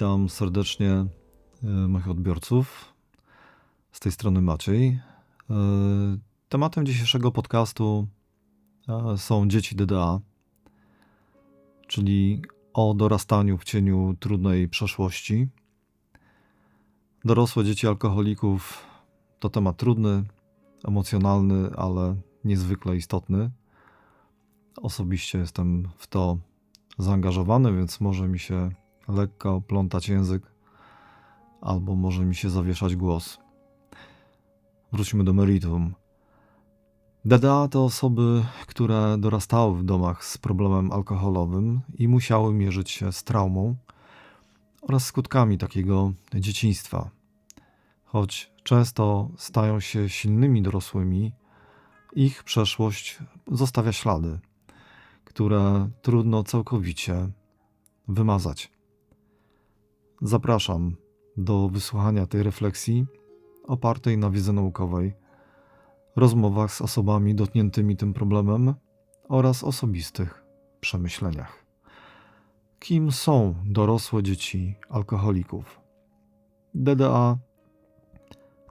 Witam serdecznie e, moich odbiorców. Z tej strony Maciej. E, Tematem dzisiejszego podcastu e, są dzieci DDA, czyli o dorastaniu w cieniu trudnej przeszłości. Dorosłe dzieci alkoholików to temat trudny, emocjonalny, ale niezwykle istotny. Osobiście jestem w to zaangażowany, więc może mi się lekko plątać język, albo może mi się zawieszać głos. Wróćmy do meritum. DDA to osoby, które dorastały w domach z problemem alkoholowym i musiały mierzyć się z traumą oraz skutkami takiego dzieciństwa. Choć często stają się silnymi dorosłymi, ich przeszłość zostawia ślady, które trudno całkowicie wymazać. Zapraszam do wysłuchania tej refleksji opartej na wiedzy naukowej, rozmowach z osobami dotkniętymi tym problemem oraz osobistych przemyśleniach. Kim są dorosłe dzieci alkoholików? DDA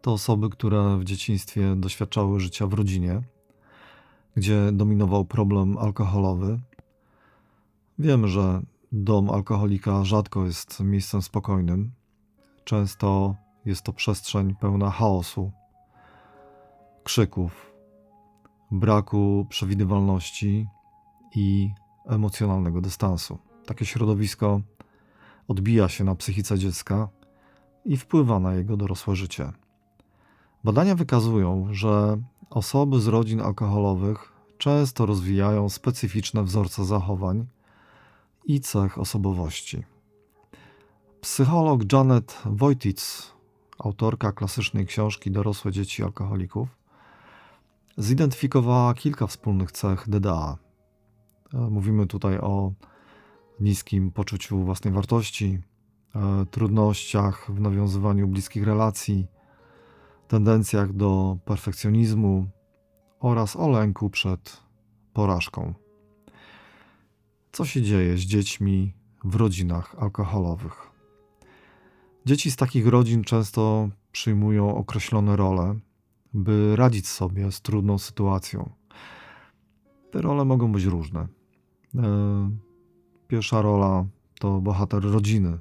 to osoby, które w dzieciństwie doświadczały życia w rodzinie, gdzie dominował problem alkoholowy. Wiem, że dom alkoholika rzadko jest miejscem spokojnym. Często jest to przestrzeń pełna chaosu, krzyków, braku przewidywalności i emocjonalnego dystansu. Takie środowisko odbija się na psychice dziecka i wpływa na jego dorosłe życie. Badania wykazują, że osoby z rodzin alkoholowych często rozwijają specyficzne wzorce zachowań i cech osobowości. Psycholog Janet Wojtitz, autorka klasycznej książki Dorosłe dzieci alkoholików, zidentyfikowała kilka wspólnych cech DDA. Mówimy tutaj o niskim poczuciu własnej wartości, trudnościach w nawiązywaniu bliskich relacji, tendencjach do perfekcjonizmu oraz o lęku przed porażką. Co się dzieje z dziećmi w rodzinach alkoholowych? Dzieci z takich rodzin często przyjmują określone role, by radzić sobie z trudną sytuacją. Te role mogą być różne. E, pierwsza rola to bohater rodziny.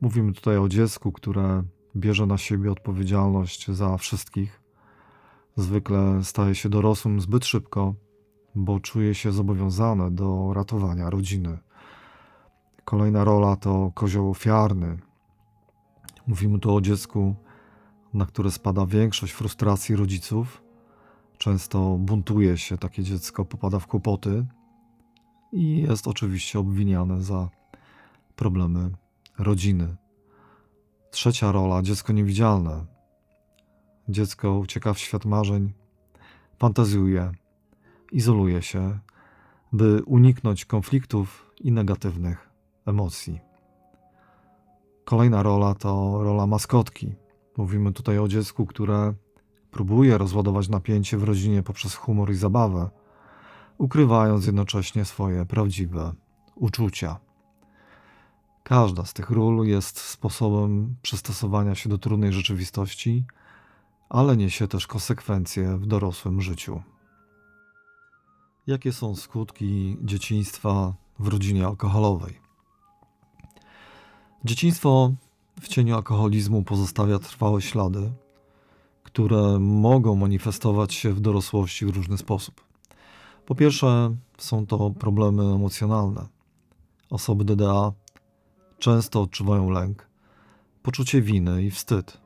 Mówimy tutaj o dziecku, które bierze na siebie odpowiedzialność za wszystkich. Zwykle staje się dorosłym zbyt szybko, bo czuje się zobowiązane do ratowania rodziny. Kolejna rola to kozioł ofiarny. Mówimy tu o dziecku, na które spada większość frustracji rodziców. Często buntuje się takie dziecko, popada w kłopoty i jest oczywiście obwiniane za problemy rodziny. Trzecia rola dziecko niewidzialne. Dziecko ucieka w świat marzeń, fantazjuje, izoluje się, by uniknąć konfliktów i negatywnych emocji. Kolejna rola to rola maskotki. Mówimy tutaj o dziecku, które próbuje rozładować napięcie w rodzinie poprzez humor i zabawę, ukrywając jednocześnie swoje prawdziwe uczucia. Każda z tych ról jest sposobem przystosowania się do trudnej rzeczywistości, ale niesie też konsekwencje w dorosłym życiu. Jakie są skutki dzieciństwa w rodzinie alkoholowej? Dzieciństwo w cieniu alkoholizmu pozostawia trwałe ślady, które mogą manifestować się w dorosłości w różny sposób. Po pierwsze, są to problemy emocjonalne. Osoby DDA często odczuwają lęk, poczucie winy i wstyd.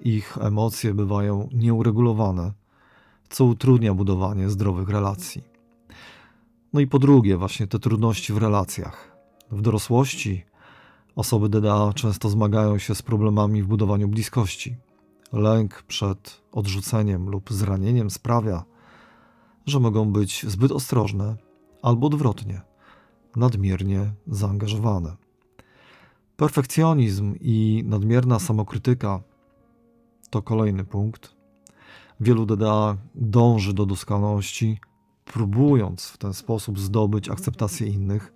Ich emocje bywają nieuregulowane, co utrudnia budowanie zdrowych relacji. No i po drugie, właśnie te trudności w relacjach. W dorosłości osoby DDA często zmagają się z problemami w budowaniu bliskości. Lęk przed odrzuceniem lub zranieniem sprawia, że mogą być zbyt ostrożne albo odwrotnie, nadmiernie zaangażowane. Perfekcjonizm i nadmierna samokrytyka to kolejny punkt. Wielu DDA dąży do doskonałości, próbując w ten sposób zdobyć akceptację innych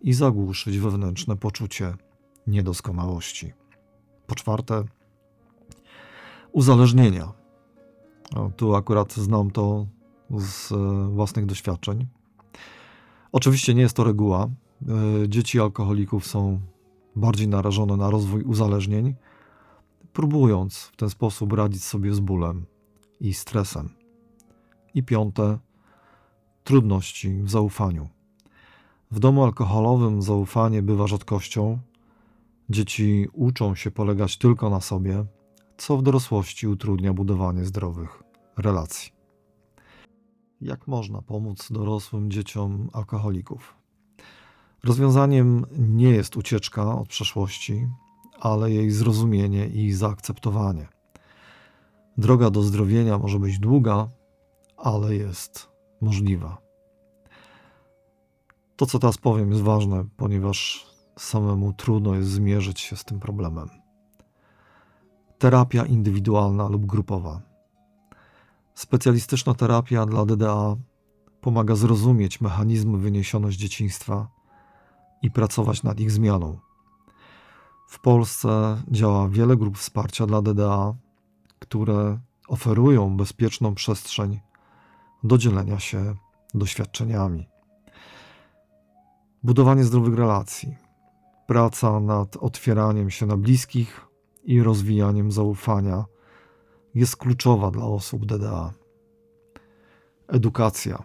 i zagłuszyć wewnętrzne poczucie niedoskonałości. Po czwarte, uzależnienia. Tu akurat znam to z e, własnych doświadczeń. Oczywiście nie jest to reguła. E, Dzieci alkoholików są bardziej narażone na rozwój uzależnień, próbując w ten sposób radzić sobie z bólem i stresem. I piąte, trudności w zaufaniu. W domu alkoholowym zaufanie bywa rzadkością. Dzieci uczą się polegać tylko na sobie, co w dorosłości utrudnia budowanie zdrowych relacji. Jak można pomóc dorosłym dzieciom alkoholików? Rozwiązaniem nie jest ucieczka od przeszłości, ale jej zrozumienie i zaakceptowanie. Droga do zdrowienia może być długa, ale jest możliwa. To, co teraz powiem, jest ważne, ponieważ samemu trudno jest zmierzyć się z tym problemem. Terapia indywidualna lub grupowa. Specjalistyczna terapia dla DDA pomaga zrozumieć mechanizmy wyniesione z dzieciństwa i pracować nad ich zmianą. W Polsce działa wiele grup wsparcia dla DDA, które oferują bezpieczną przestrzeń do dzielenia się doświadczeniami. Budowanie zdrowych relacji, praca nad otwieraniem się na bliskich i rozwijaniem zaufania jest kluczowa dla osób DDA. Edukacja,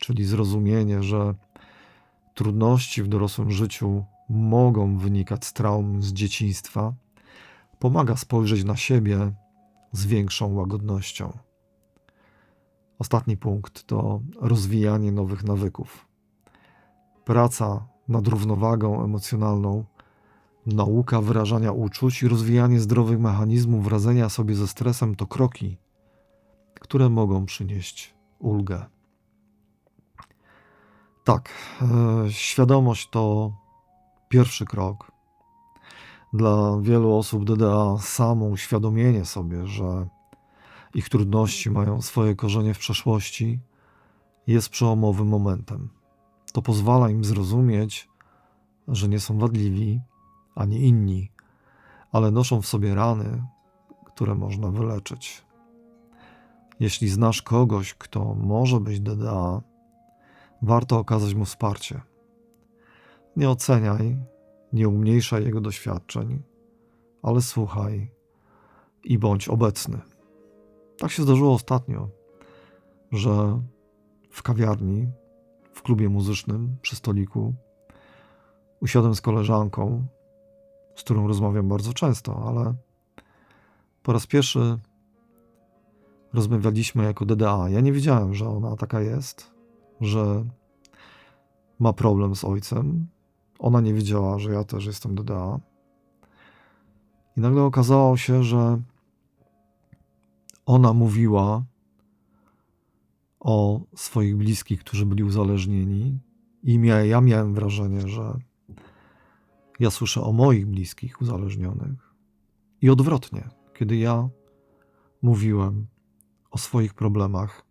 czyli zrozumienie, że trudności w dorosłym życiu mogą wynikać z traum z dzieciństwa, pomaga spojrzeć na siebie z większą łagodnością. Ostatni punkt to rozwijanie nowych nawyków. Praca nad równowagą emocjonalną, nauka wyrażania uczuć i rozwijanie zdrowych mechanizmów radzenia sobie ze stresem to kroki, które mogą przynieść ulgę. Tak, e, świadomość to pierwszy krok. Dla wielu osób DDA samo uświadomienie sobie, że ich trudności mają swoje korzenie w przeszłości, jest przełomowym momentem. To pozwala im zrozumieć, że nie są wadliwi ani inni, ale noszą w sobie rany, które można wyleczyć. Jeśli znasz kogoś, kto może być DDA, warto okazać mu wsparcie. Nie oceniaj, nie umniejszaj jego doświadczeń, ale słuchaj i bądź obecny. Tak się zdarzyło ostatnio, że w kawiarni, w klubie muzycznym przy stoliku usiadłem z koleżanką, z którą rozmawiam bardzo często, ale po raz pierwszy rozmawialiśmy jako DDA. Ja nie wiedziałem, że ona taka jest, że ma problem z ojcem. Ona nie wiedziała, że ja też jestem DDA. I nagle okazało się, że ona mówiła o swoich bliskich, którzy byli uzależnieni, i ja miałem wrażenie, że ja słyszę o moich bliskich uzależnionych. I odwrotnie, kiedy ja mówiłem o swoich problemach,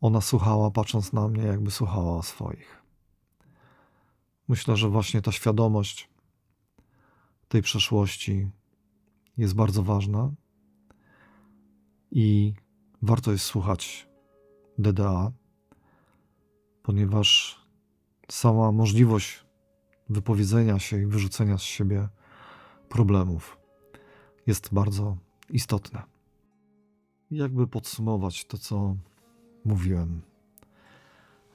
ona słuchała, patrząc na mnie, jakby słuchała o swoich. Myślę, że właśnie ta świadomość tej przeszłości jest bardzo ważna i warto jest słuchać DDA, ponieważ sama możliwość wypowiedzenia się i wyrzucenia z siebie problemów jest bardzo istotna. Jakby podsumować to, co mówiłem.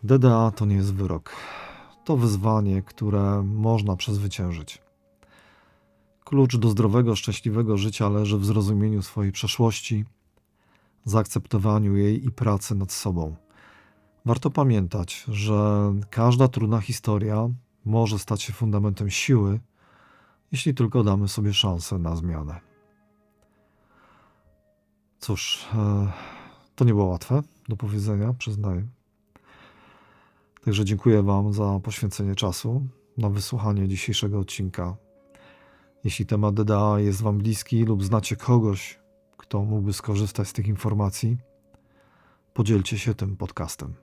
DDA to nie jest wyrok. To wyzwanie, które można przezwyciężyć. Klucz do zdrowego, szczęśliwego życia leży w zrozumieniu swojej przeszłości zaakceptowaniu jej i pracy nad sobą. Warto pamiętać, że każda trudna historia może stać się fundamentem siły, jeśli tylko damy sobie szansę na zmianę. Cóż, e, to nie było łatwe do powiedzenia, przyznaję. Także dziękuję Wam za poświęcenie czasu na wysłuchanie dzisiejszego odcinka. Jeśli temat DDA jest Wam bliski lub znacie kogoś, kto mógłby skorzystać z tych informacji, podzielcie się tym podcastem.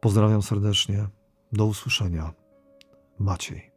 Pozdrawiam serdecznie. Do usłyszenia. Maciej.